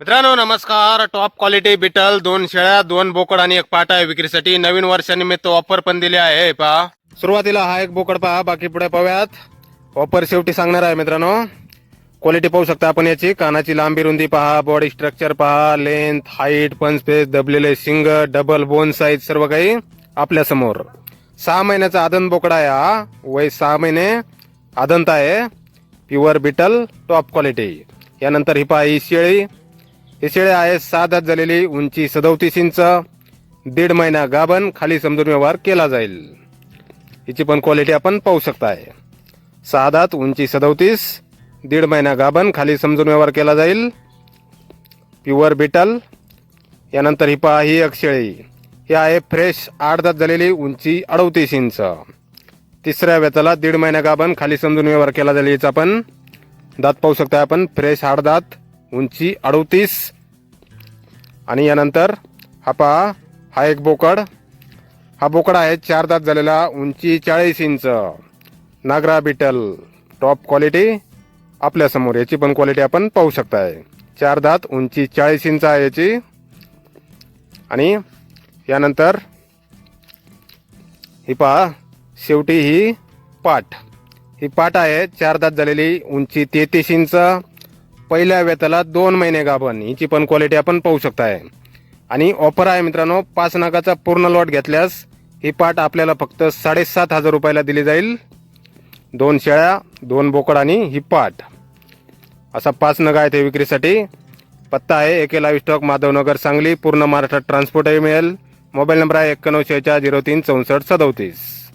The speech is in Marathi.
मित्रांनो नमस्कार. टॉप क्वालिटी बिटल दोन शेळ्या दोन बोकड आणि एक पाटा आहे विक्रीसाठी. नवीन वर्षानिमित्त ऑफर पण दिली आहे. पहा. सुरुवातीला हा एक बोकड पहा. बाकी पुढे पाहूयात. ऑफर शेवटी सांगणार आहे मित्रांनो. क्वालिटी पाहू शकता आपण याची. कानाची लांबी रुंदी पहा. बॉडी स्ट्रक्चर पहा. लेंथ हाईट पंचपेस दबलेले शिंग डबल बोन साईज सर्व काही आपल्यासमोर. सहा महिन्याचा आदन बोकडा आहे हा. वय सहा महिने आदंत आहे. प्युअर बिटल टॉप क्वालिटी यानंतर ही पहा ही शेळी. ही आहे सहा दात झालेली उंची सदोतीस इंच. दीड महिना गाभण खाली समजून व्यवहार केला जाईल. हिची पण क्वालिटी आपण पाहू शकताय. सहा दात उंची सदोतीस दीड महिना गाभण खाली समजून व्यवहार केला जाईल. प्युअर बिटल यानंतर ही पहा ही अक्षळी. हे ही आहे फ्रेश आठ दात झालेली उंची अडतीस इंच. तिसऱ्या वेताला दीड महिना गाभण खाली समजून व्यवहार केला जाईल हिचा पण दात पाहू शकता आपण. फ्रेश आठ दात. उंची अडतीस. आणि यानंतर हा पहा हा एक बोकड. हा बोकड आहे चार दात झालेला उंची चाळीस इंच. नागरा बिटल टॉप क्वालिटी आपल्यासमोर याची पण क्वालिटी आपण पाहू शकताय. चार दात उंची चाळीस इंच आहे याची. आणि यानंतर ही पहा शेवटी ही पाठ. ही पाट आहे चार दात झालेली उंची तेहतीस इंच. पहिल्या वेताला दोन महिने गाभण. हिची पण क्वालिटी आपण पाहू शकताय. आणि ऑफर आहे मित्रांनो पाच नागाचा पूर्ण लॉट घेतल्यास ही पाट आपल्याला फक्त साडेसात हजार रुपयाला दिली जाईल. दोन शेळ्या दोन बोकड आणि ही पाट असा पाच नग आहे ते विक्रीसाठी. पत्ता आहे एके लाईव्ह स्टॉक माधवनगर सांगली पूर्ण महाराष्ट्रात ट्रान्सपोर्टही मिळेल. मोबाईल नंबर आहे एक्क्याण्णव शेहेचाळ झिरो तीन चौसष्ट सदोतीस.